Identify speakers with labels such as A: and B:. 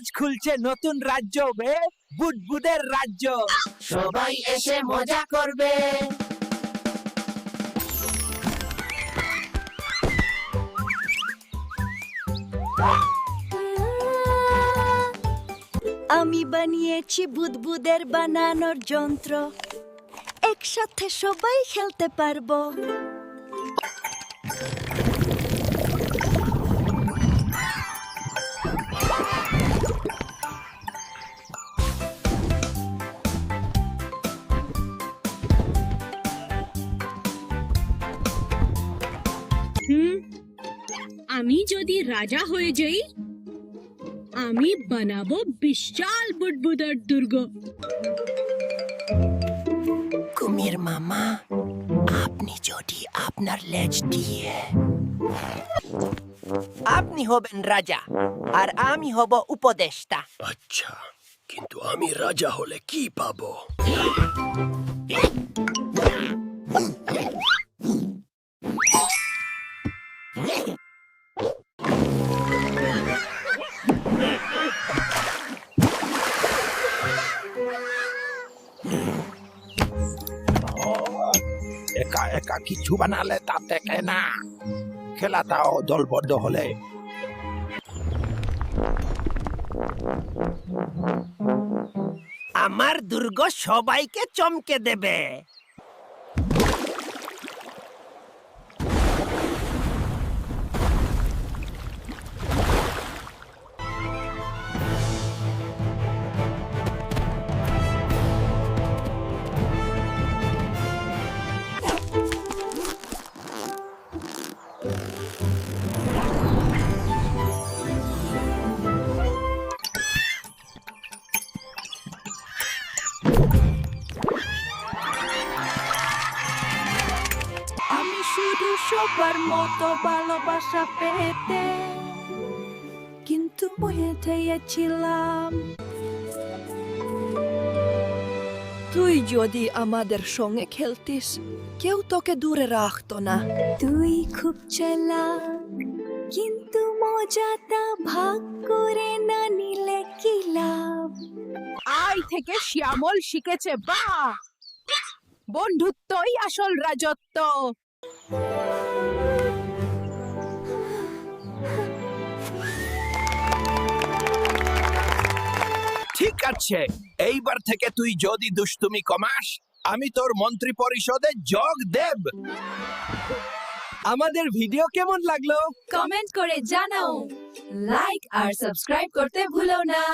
A: আজ খুলছে নতুন রাজ্য বে বুদবুদের রাজ্য।
B: সবাই এসে মজা করবে।
C: আমি বানিয়েছি বুদবুদের বানানোর যন্ত্র। একসাথে সবাই খেলতে পারব।
D: হুম? আমি যদি রাজা হয়ে যাই আমি বানাবো বিশাল বুদবুদার দুর্গ।
B: কুমির মামা আপনি যদি আপনার লেজ দিয়ে আপনি হবেন রাজা আর আমি হব উপদেষ্টা।
E: আচ্ছা কিন্তু আমি রাজা হলে কি পাবো?
F: একা একা কিছু বানালে তাতে কেনা? খেলাটাও দলবদ্ধ হলে।
B: আমার দুর্গ সবাইকে চমকে দেবে।
C: আমি শুধু সবার মতো ভালোবাসা পেতে কিন্তু ছিলাম তুই যদি আমাদের সঙ্গে খেলতিস কেউ তোকে দূরে রাখতো না। তুই খুব চালাক কিন্তু মজাটা ভাগ করে না নিলে কি লাভ?
G: আই থেকে শ্যামল শিখেছে বা বন্ধুত্বই আসল রাজত্ব।
F: ঠিক আছে। এইবার থেকে তুই যদি দুষ্টুমি কমাস, আমি তোর মন্ত্রী পরিষদে যোগ দেব।
A: আমাদের ভিডিও কেমন লাগল?
C: কমেন্ট করে জানাও। লাইক আর সাবস্ক্রাইব করতে ভুলো না।